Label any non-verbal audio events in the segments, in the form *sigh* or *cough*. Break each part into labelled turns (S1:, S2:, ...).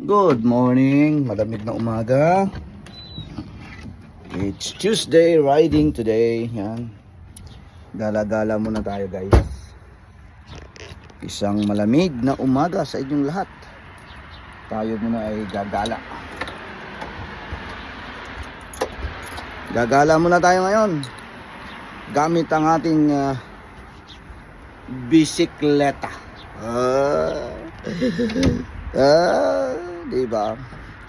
S1: Good morning, malamig na umaga. It's Tuesday, riding today. Yan. Gala-gala muna tayo guys. Isang malamig na umaga sa inyong lahat. Tayo muna ay gagala. Gagala muna tayo ngayon. Gamit ang ating ah, bisikleta. Ah. *laughs* Ah, di ba?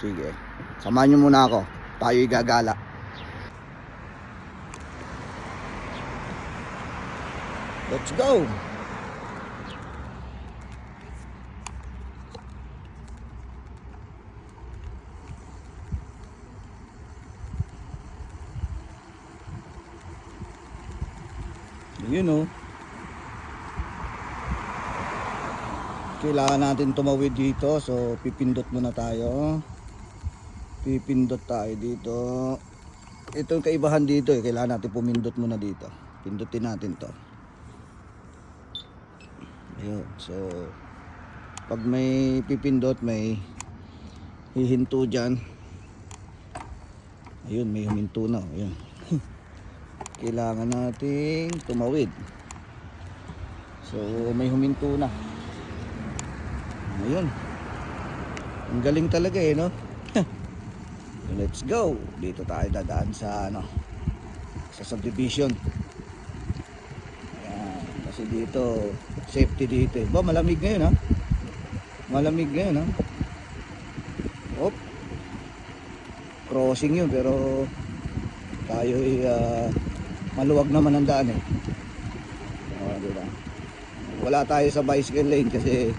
S1: Sige. Samahan niyo muna ako. Tayo'y gagala. Let's go. Yun oh. Kailangan natin tumawid dito. So pipindot muna tayo. Pipindot tayo dito. Ito yung kaibahan dito eh kailangan natin pumindot muna dito. Pindutin natin to. Ayun so pag may pipindot may hihinto dyan. Ayun may huminto na ayun *laughs* kailangan nating tumawid. So may huminto na Ayun. Ang galing talaga eh, no? Let's go. Dito tayo dadaan sa ano sa subdivision. Ayan. Kasi dito safety dito eh. Ba malamig ngayon ha? Malamig ngayon ha? Op. Crossing yun pero tayo ay ah, maluwag naman ang daan eh. Oh, diba? Wala tayo sa bicycle lane kasi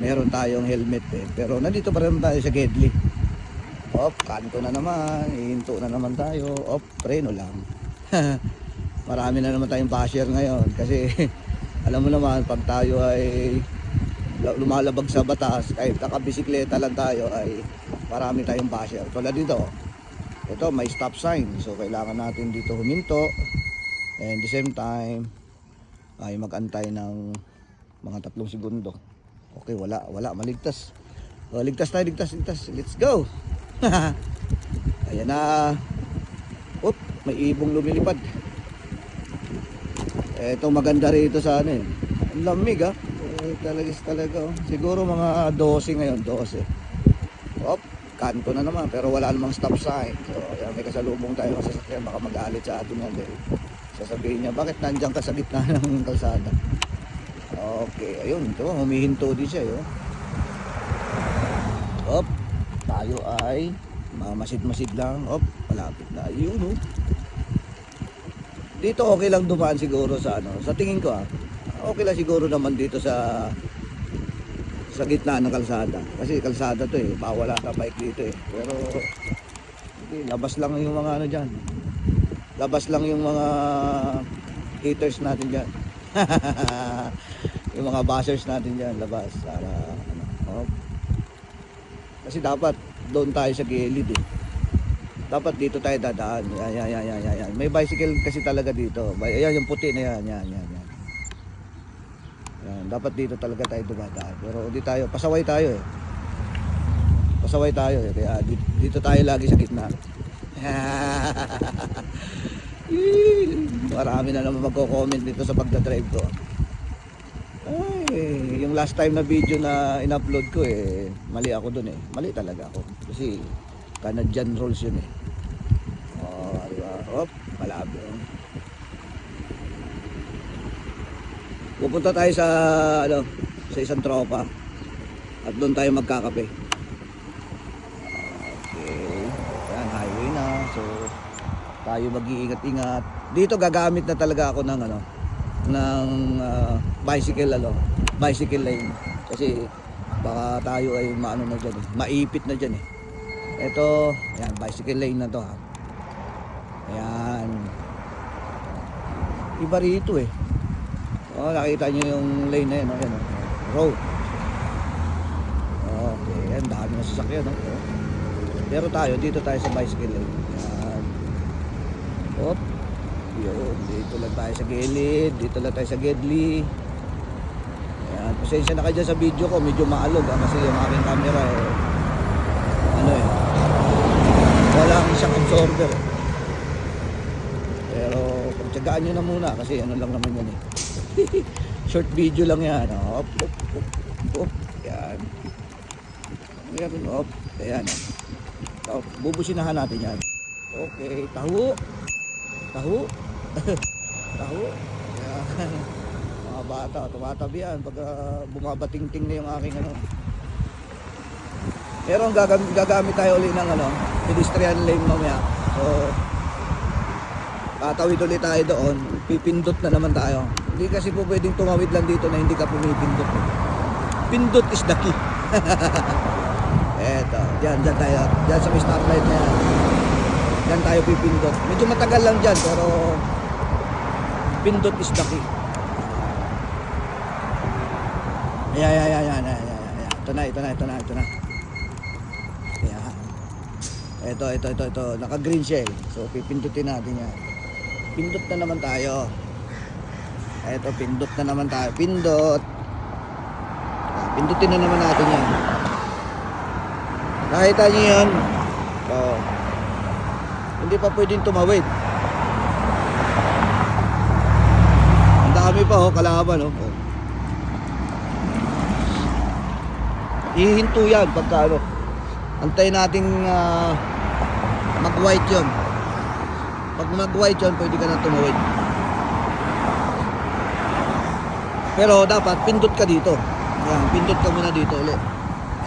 S1: meron tayong helmet eh. Pero nandito pa rin tayo sa Gedli. Op, kanto na naman. Ihinto na naman tayo. Op, preno lang. *laughs* Marami na naman tayong basher ngayon. Kasi *laughs* alam mo naman, pag tayo ay lumalabag sa batas, kahit nakabisikleta lang tayo, ay marami tayong basher. Tulad dito, ito may stop sign. So kailangan natin dito huminto. And the same time, ay magantay ng mga tatlong segundo. Okay, wala, wala, maligtas. O, ligtas tayo, ligtas, ligtas. Let's go. *laughs* Ayan na. Oop, may ibong lumilipad. Ito maganda rito sa ano eh. Ang lamig ah. Eh, talaga talaga oh. Siguro mga 12 ngayon, 12. Oop, kanto na naman pero wala namang stop sign. So, ayan, may kasalubong tayo sa sasakyan baka magalit sa atin yan eh. Sasabihin niya, bakit nandiyan ka sa gitna *laughs* ng kalsada? Okay, ayun, ito, humihinto din siya, yun. Op, tayo ay mamasid-masid lang. Op, malapit na. Yun, oh. Dito okay lang dumaan siguro sa ano, sa tingin ko ah. Okay lang siguro naman dito sa sa gitna ng kalsada. Kasi kalsada to eh, bawal ata bike dito eh. Pero hindi, labas lang yung mga ano diyan. Labas lang yung mga haters natin diyan. *laughs* yung mga bashers natin diyan labas para ano, oh. Kasi dapat doon tayo sa gilid eh. Dapat dito tayo dadaan. Yan, yan, yan, yan, yan. May bicycle kasi talaga dito. Ayan, yung puti na yan, yan, yan, yan. Yan, dapat dito talaga tayo dumadaan. Pero hindi tayo, pasaway tayo eh. Pasaway tayo eh. Kaya dito tayo lagi sa gitna. *laughs* Marami na naman magko-comment dito sa pagdadrive ko. Yung last time na video na in-upload ko eh, mali ako dun eh. Mali talaga ako. Kasi Canadian rules yun eh. Oh, di ba? Hop, malabo. Pupunta tayo sa ano, sa isang tropa. At doon tayo magkakape. Okay. Yan, highway na. So, tayo mag-iingat-ingat. Dito gagamit na talaga ako ng ano, ng ah, bicycle ano, bicycle lane. Kasi baka tayo ay maano na diyan eh, maipit na diyan eh. Ito, ayan, bicycle lane na to ha. Ayan. Iba rito eh. Oh, nakita niyo yung lane na yan, oh, ayan, oh. road. Okay, ayan, dami na sasakyan, no? Oh. Pero tayo, dito tayo sa bicycle lane. Ayan. Hop. Yun, dito lang tayo sa gilid. Dito lang tayo sa Gedli. Ayan, pasensya na kayo sa video ko. Medyo maalog ah, kasi yung aking camera eh. Ano eh. Wala akong isang absorber. Pero pagtsagaan nyo na muna kasi ano lang naman yun eh. *laughs* Short video lang yan. Ah. Op, op, op, op. Yan. Ayan, op. Ayan. Op. Bubusinahan natin yan. Okay, tahu. Tahu taho. Yan. *laughs* Mga bata, tumatabi yan pag ah, bumabating-ting na yung aking ano. Pero ang gagamit, gagamit tayo ulit ng ano, pedestrian lane mamaya. So, tatawid ulit tayo doon. Pipindot na naman tayo. Hindi kasi po pwedeng tumawid lang dito na hindi ka pumipindot. Pindot is the key. *laughs* Eto, dyan, dyan tayo. Dyan sa may stoplight na yan. Dyan tayo pipindot. Medyo matagal lang dyan, pero pindot is the key. Ayan, ayan, ayan, ayan, ayan, ayan, ayan. Ito na, ito na, ito na, ito na. Ayan. Ito, ito, ito, ito. Naka-green shell. So, pipindutin natin yan. Pindot na naman tayo. Ito, pindot na naman tayo. Pindot. Pindutin na naman natin yan. Nakita niyo yan? Oo. Hindi pa pwedeng tumawid. Ang dami pa oh, kalaban oh. oh. Yan pagka ano. Antayin nating ah, mag-white yun. Pag mag-white yun, pwede ka na tumawid. Pero dapat pindot ka dito. Yan, pindot ka muna dito ulit.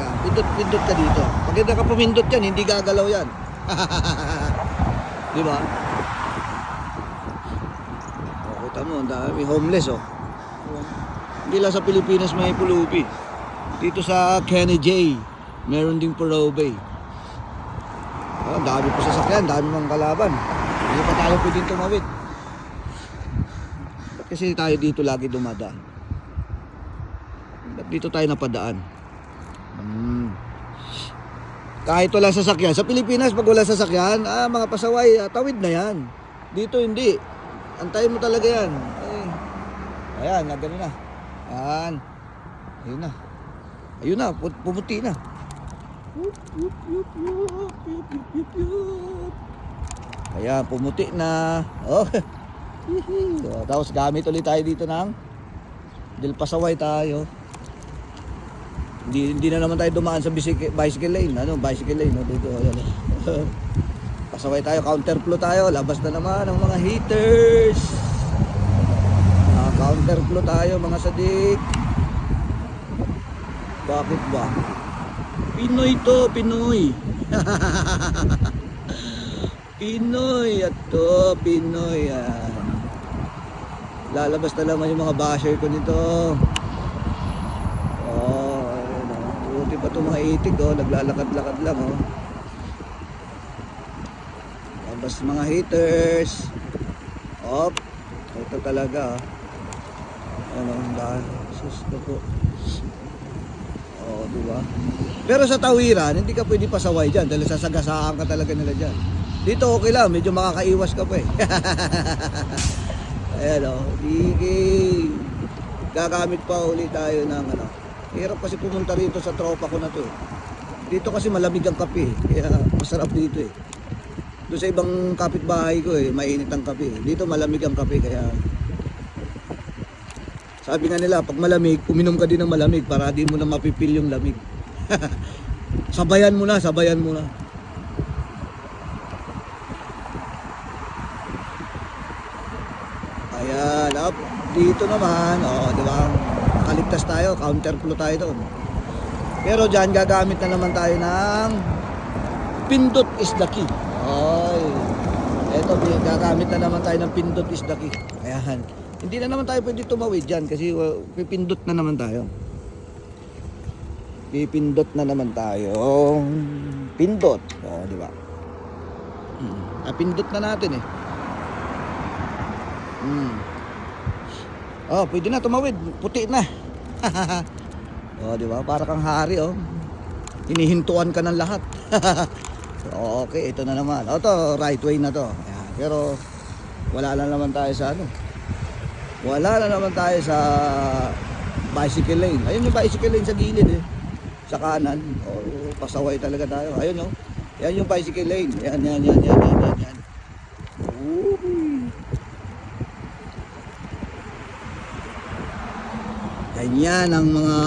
S1: Yan, pindot, pindot ka dito. Pag hindi ka pumindot yan, hindi gagalaw yan. *laughs* Di ba? O, kita mo, ang dami homeless oh. Hindi lang sa Pilipinas may pulubi. Dito sa Kenny J, meron ding Purobe. Oh, ang dami pa sasakyan, dami mga kalaban. Hindi pa tayo pwedeng tumawid. Kasi tayo dito lagi dumadaan? Ba't dito tayo napadaan? Hmm. Kahit wala sasakyan. Sa Pilipinas, pag wala sasakyan, ah, mga pasaway, ah, tawid na yan. Dito hindi. Antayin mo talaga yan. Eh. Ayan, na ganun na. Ayan. Ayun na. Ayun na, pu- pumuti na. Ayan, pumuti na. Oh. so, tapos gamit ulit tayo dito ng dil pasaway tayo. Hindi, hindi na naman tayo dumaan sa bicycle, bicycle lane. Ano, bicycle lane. No? Dito, ayan. *laughs* Pasaway tayo, counterflow tayo. Labas na naman ang mga haters. Ah, counterflow tayo mga sadik. Bakit ba? Pinoy to, Pinoy. *laughs* Pinoy at to, Pinoy. Ah. Lalabas na naman yung mga basher ko nito. Oh, ayun oh. Buti pa itong mga itik oh, naglalakad-lakad lang oh. Labas mga haters. Op. Ito talaga oh. Ano, dahil. Sus ko po. Oo, di ba? Pero sa tawiran, hindi ka pwede pasaway dyan dahil sasagasaan ka talaga nila dyan. Dito okay lang, medyo makakaiwas ka pa eh. *laughs* Ayan o, sige. Gagamit pa ulit tayo ng ano. Hirap kasi pumunta rito sa tropa ko na to. eh. Dito kasi malamig ang kape eh. Kaya masarap dito eh. Doon sa ibang kapitbahay ko eh, mainit ang kape. eh. Dito malamig ang kape kaya sabi nga nila, pag malamig, uminom ka din ng malamig para di mo na mapipil yung lamig. *laughs* sabayan mo na, sabayan mo na. Ayan, up. Dito naman, oh, di ba? Nakaligtas tayo, counterflow tayo doon. Pero dyan, gagamit na naman tayo ng pindot is the key. Ay. Eto, gagamit na naman tayo ng pindot is the key. Ayan. Hindi na naman tayo pwede tumawid dyan kasi pipindot na naman tayo. Pipindot na naman tayo. Pindot. O, di ba? Hmm. Napindot na natin eh. Hmm. Oh, pwede na tumawid. Puti na. *laughs* oh, di ba? Para kang hari, oh. Hinihintuan ka ng lahat. *laughs* okay, ito na naman. Oh, to, right way na to. Pero, wala lang naman tayo sa ano. Wala na naman tayo sa bicycle lane. Ayun yung bicycle lane sa gilid eh. Sa kanan. Oh, pasaway talaga tayo. Ayun oh. Yan yung bicycle lane. Yan, yan, yan, yan, yan. yan. Uy. Ganyan ang mga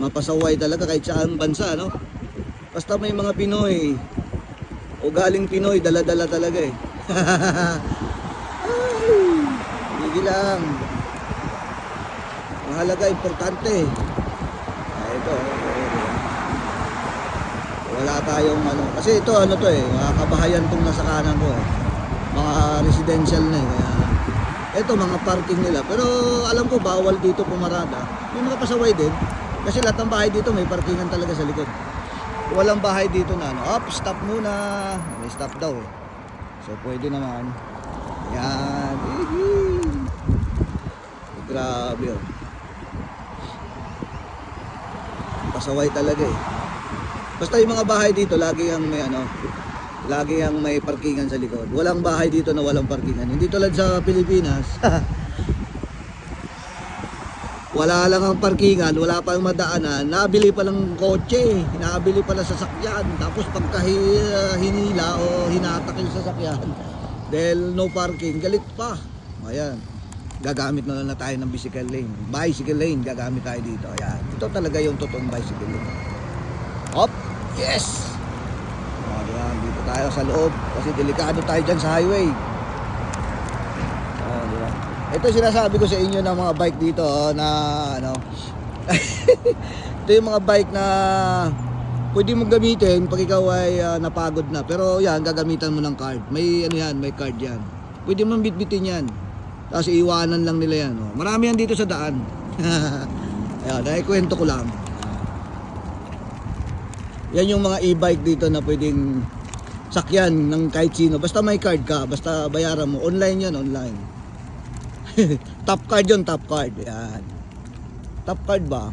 S1: mapasaway talaga kahit saan bansa, no? Basta may mga Pinoy o galing Pinoy, dala-dala talaga eh. *laughs* Sige lang. Mahalaga, importante. Ah, ito. Wala tayong ano. Kasi ito ano to eh. Mga kabahayan tong nasa kanan ko eh. Mga residential na eh. Kaya ito mga parking nila. Pero alam ko bawal dito pumarada. May mga pasaway din. Kasi lahat ng bahay dito may parkingan talaga sa likod. Walang bahay dito na ano. Up, stop muna. May stop daw eh. So pwede naman. Yan. Hihi. Grabe oh. Pasaway talaga eh. Basta yung mga bahay dito, lagi ang may ano, lagi ang may parkingan sa likod. Walang bahay dito na walang parkingan. Hindi tulad sa Pilipinas. *laughs* wala lang ang parkingan, wala pa ang madaanan, nabili pa lang kotse, nabili pa lang sasakyan. Tapos pagka hi- hinila o hinatakil sa sasakyan, *laughs* dahil no parking, galit pa. Ayan. Gagamit na lang na tayo ng bicycle lane. Bicycle lane, gagamit tayo dito. Ayan. Ito talaga yung totoong bicycle lane. Hop! Yes! Ayan, dito tayo sa loob. Kasi delikado tayo dyan sa highway. Ito sinasabi ko sa inyo ng mga bike dito oh, na ano. *laughs* Ito yung mga bike na pwede mong gamitin pag ikaw ay ah, napagod na. Pero yan, gagamitan mo ng card. May ano yan, may card yan. Pwede mong bitbitin yan. Tapos iiwanan lang nila yan. Oh. Marami yan dito sa daan. *laughs* Ayan, dahil kwento ko lang. Yan yung mga e-bike dito na pwedeng sakyan ng kahit sino. Basta may card ka, basta bayaran mo. Online yan, online. *laughs* top card yun, top card. Yan. Top card ba?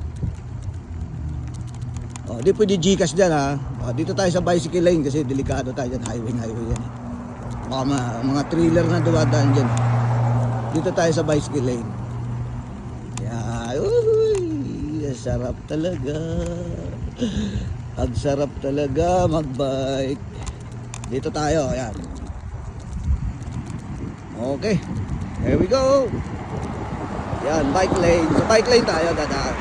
S1: Oh, di pwede Gcash dyan ha. Oh, dito tayo sa bicycle lane kasi delikado tayo dyan. Highway, highway yan. Baka mga, mga thriller na dumadaan dyan. Dito tayo sa bicycle lane. Yan. Uy, sarap talaga. Ang sarap talaga magbike. Dito tayo, ayan. Okay. Here we go. Yan, bike lane. Sa bike lane tayo dadaan.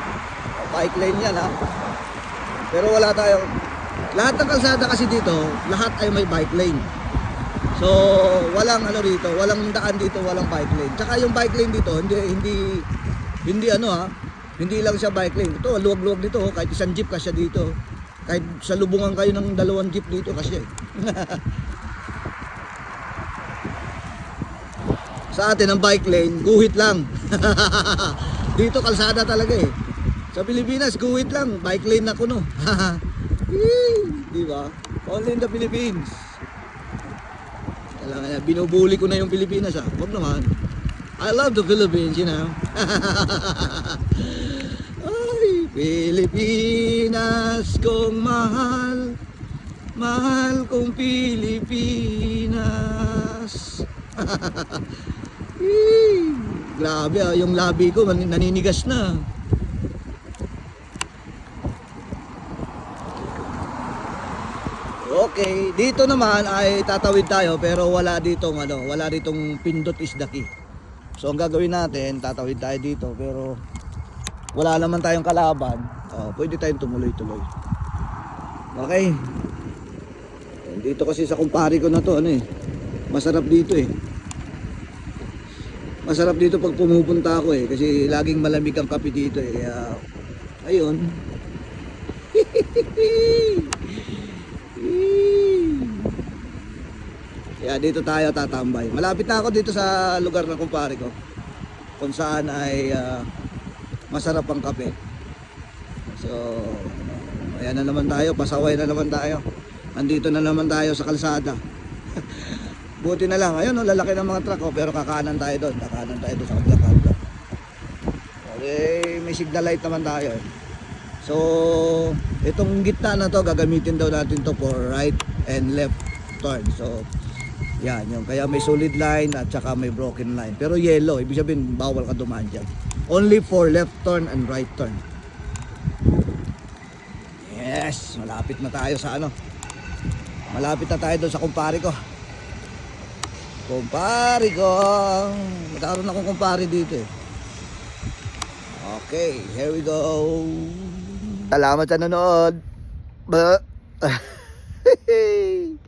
S1: Bike lane yan ha. Pero wala tayong lahat ng kalsada kasi dito, lahat ay may bike lane. So, walang ano rito, walang daan dito, walang bike lane. Tsaka yung bike lane dito, hindi hindi hindi ano ha, hindi lang siya bike lane. Ito, luwag-luwag dito, oh, kahit isang jeep kasya dito. Kahit sa lubungan kayo ng dalawang jeep dito kasi. *laughs* sa atin ang bike lane, guhit lang. *laughs* dito kalsada talaga eh. Sa Pilipinas, guhit lang, bike lane na kuno. *laughs* Di ba? Only in the Philippines. Kailangan binubuli ko na yung Pilipinas ah. Huwag naman. I love the Philippines, you know. *laughs* Ay, Pilipinas kong mahal. Mahal kong Pilipinas. Ih, Grabe ah, yung labi ko naninigas na. Okay, dito naman ay tatawid tayo pero wala ditong ano, wala ditong pindot is the key. So ang gagawin natin, tatawid tayo dito pero wala naman tayong kalaban. Oh, pwede tayong tumuloy-tuloy. Okay. Dito kasi sa kumpare ko na to, ano eh. Masarap dito eh. Masarap dito pag pumupunta ako eh kasi laging malamig ang kape dito eh. Kaya ayun. *laughs* Kaya dito tayo tatambay. Malapit na ako dito sa lugar ng kumpare ko. Kung saan ay ah, masarap ang kape. So, ayan na naman tayo. Pasaway na naman tayo. Andito na naman tayo sa kalsada. Buti na lang. Ayun, oh, lalaki ng mga truck. Oh, pero kakanan tayo doon. Kakanan tayo doon sa kabilang kanto. Okay, may signal light naman tayo. So, itong gitna na to, gagamitin daw natin to for right and left turn. So, yan, yung kaya may solid line at saka may broken line. Pero yellow, ibig sabihin bawal ka dumaan dyan. Only for left turn and right turn. Yes, malapit na tayo sa ano. Malapit na tayo doon sa kumpare ko. Kumpari ko. Magkaroon akong kumpari dito eh. Okay, here we go. Salamat sa nanood. Ba. *laughs*